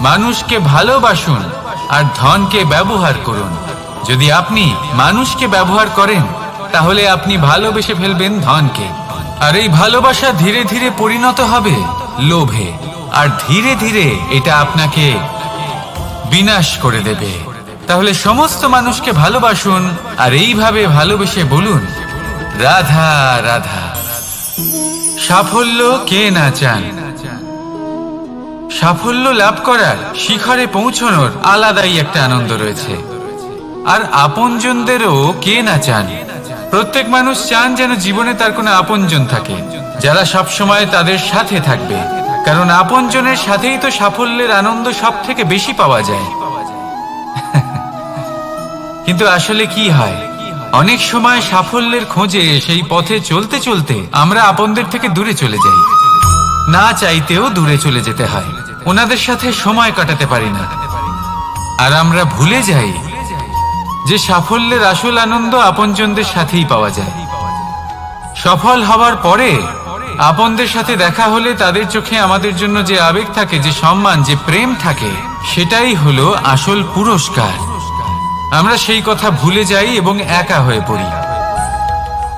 মানুষকে ভালোবাসুন আর ধনকে ব্যবহার করুন। যদি আপনি মানুষকে ব্যবহার করেন, তাহলে আপনি ভালোবেসে ফেলবেন ধনকে। আর এই ভালোবাসা ধীরে ধীরে পরিণত হবে লোভে, আর ধীরে ধীরে এটা আপনাকে বিনাশ করে দেবে। তাহলে সমস্ত মানুষকে ভালোবাসুন আর এইভাবে ভালোবেসে বলুন, রাধা রাধা। সাফল্য কে না চান? সাফল্য লাভ করার শিখরে পৌঁছানোর আলাদাই একটা আনন্দ রয়েছে। আর আপনজনদেরও কে না চান? প্রত্যেক মানুষ চান যেন জীবনে তার কোনো আপনজন থাকে, যারা সব সময় তাদের সাথে থাকবে। কারণ আপনজনের সাথেই তো সাফল্যের আনন্দ সব থেকে বেশি পাওয়া যায়। কিন্তু আসলে কি হয়? অনেক সময় সাফল্যের খোঁজে সেই পথে চলতে চলতে আমরা আপনদের থেকে দূরে চলে যাই। না চাইতেও দূরে চলে যেতে হয়। ওনাদের সাথে সময় কাটাতে পারি না। আর আমরা ভুলে যাই যে সাফল্যের আসল আনন্দ আপনজনদের সাথেই পাওয়া যায়। সফল হওয়ার পরে আপনদের সাথে দেখা হলে তাদের চোখে আমাদের জন্য যে আবেগ থাকে, যে সম্মান, যে প্রেম থাকে, সেটাই হলো আসল পুরস্কার। আমরা সেই কথা ভুলে যাই এবং একা হয়ে পড়ি।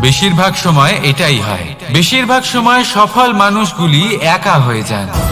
বেশিরভাগ সময় এটাই হয়। বেশিরভাগ সময় সফল মানুষগুলি একা হয়ে যান।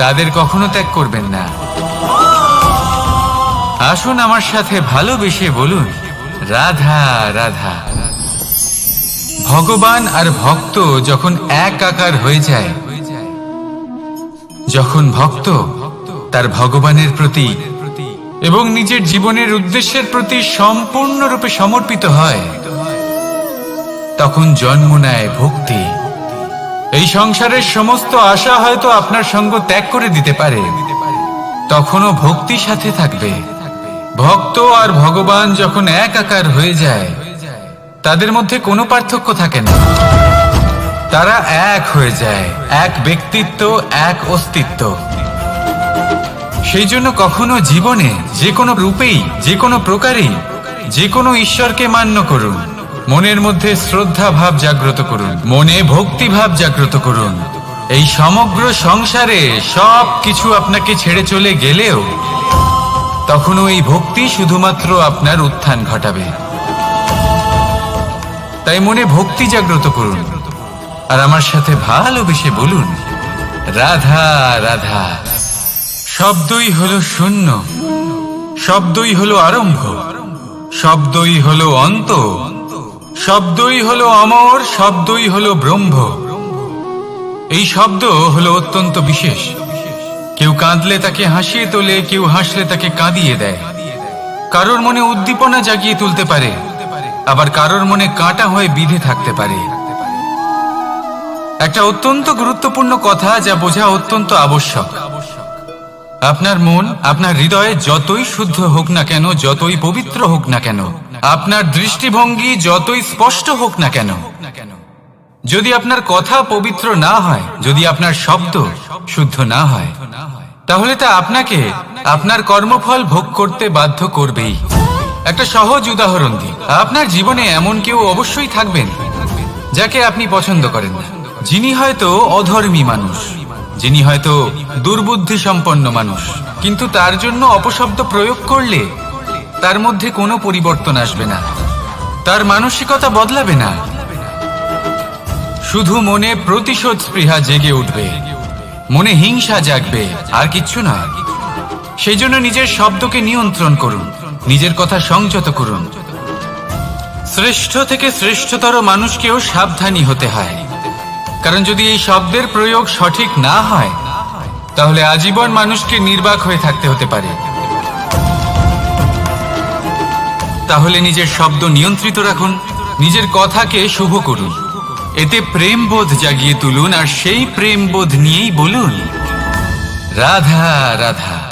তাদের কখনো ত্যাগ করবেন না। আসুন আমার সাথে ভালোবেসে বলুন, রাধা রাধা। ভগবান আর ভক্ত যখন এক আকার হয়ে যায়, যখন ভক্ত তার ভগবানের প্রতি এবং নিজের জীবনের উদ্দেশ্যের প্রতি সম্পূর্ণরূপে সমর্পিত হয়, তখন জন্ম নেয় ভক্তি। সংসারের সমস্ত আশা হয়তো আপনার সঙ্গ ত্যাগ করে দিতে পারে। তখনও ভক্তি সাথে থাকবে। ভক্ত আর ভগবান যখন এক আকার হয়ে যায়, তাদের মধ্যে কোনো পার্থক্য থাকে না। তারা এক হয়ে যায়, এক ব্যক্তিত্ব, এক অস্তিত্ব। সেই জন্য কখনো জীবনে যে কোনো রূপেই, যে কোনো প্রকারেই, যে কোনো ঈশ্বরকে মান্য করুন। মনের মধ্যে শ্রদ্ধা ভাব জাগ্রত করুন। মনে ভক্তি ভাব জাগ্রত করুন। এই সমগ্র সংসারে সব কিছু আপনাকে ছেড়ে চলে গেলেও তখনও এই ভক্তি শুধুমাত্র আপনার উত্থান ঘটাবে। তাই মনে ভক্তি জাগ্রত করুন। আর আমার সাথে ভালোবেসে বলুন, রাধা রাধা। শব্দই হলো শূন্য, শব্দই হলো আরম্ভ, শব্দই হলো অন্ত শব্দই হলো অমর, শব্দই হলো ব্রহ্ম। এই শব্দ হলো অত্যন্ত বিশেষ। কেউ কাঁদলে তাকে হাসিয়ে তোলে, কেউ হাসলে তাকে কাঁদিয়ে দেয়। কারোর মনে উদ্দীপনা জাগিয়ে তুলতে পারে, আবার কারোর মনে কাঁটা হয়ে বিধে থাকতে পারে। একটা অত্যন্ত গুরুত্বপূর্ণ কথা যা বোঝা অত্যন্ত আবশ্যক। আপনার মন, আপনার হৃদয়ে যতই শুদ্ধ হোক না কেন, যতই পবিত্র হোক না কেন আপনার দৃষ্টিভঙ্গি যতই স্পষ্ট হোক না কেন, যদি আপনার কথা পবিত্র না হয়, যদি আপনার শব্দ শুদ্ধ না হয়, তাহলে তা আপনাকে আপনার কর্মফল ভোগ করতে বাধ্য করবেই। একটা সহজ উদাহরণ দিই। আপনার জীবনে এমন কেউ অবশ্যই থাকবেন যাকে আপনি পছন্দ করেন না। যিনি হয়তো অধর্মী মানুষ, যিনি হয়তো দুর্বুদ্ধি সম্পন্ন মানুষ, কিন্তু তার জন্য অপশব্দ প্রয়োগ করলে তার মধ্যে কোনো পরিবর্তন আসবে না। তার মানসিকতা বদলাবে না। শুধু মনে প্রতিশোধ স্পৃহা জেগে উঠবে। মনে হিংসা জাগবে, আর কিচ্ছু না। সেই জন্য নিজের শব্দকে নিয়ন্ত্রণ করুন, নিজের কথা সংযত করুন। শ্রেষ্ঠ থেকে শ্রেষ্ঠতর মানুষকেও সাবধানী হতে হয়। কারণ যদি এই শব্দের প্রয়োগ সঠিক না হয়, তাহলে আজীবন মানুষকে নির্বাক হয়ে থাকতে হতে পারে। তাহলে নিজের শব্দ নিয়ন্ত্রিত রাখুন, নিজের কথাকে শুভ করুন। এতে প্রেমবোধ জাগিয়ে তুলুন আর সেই প্রেমবোধ নিয়েই বলুন, রাধা রাধা।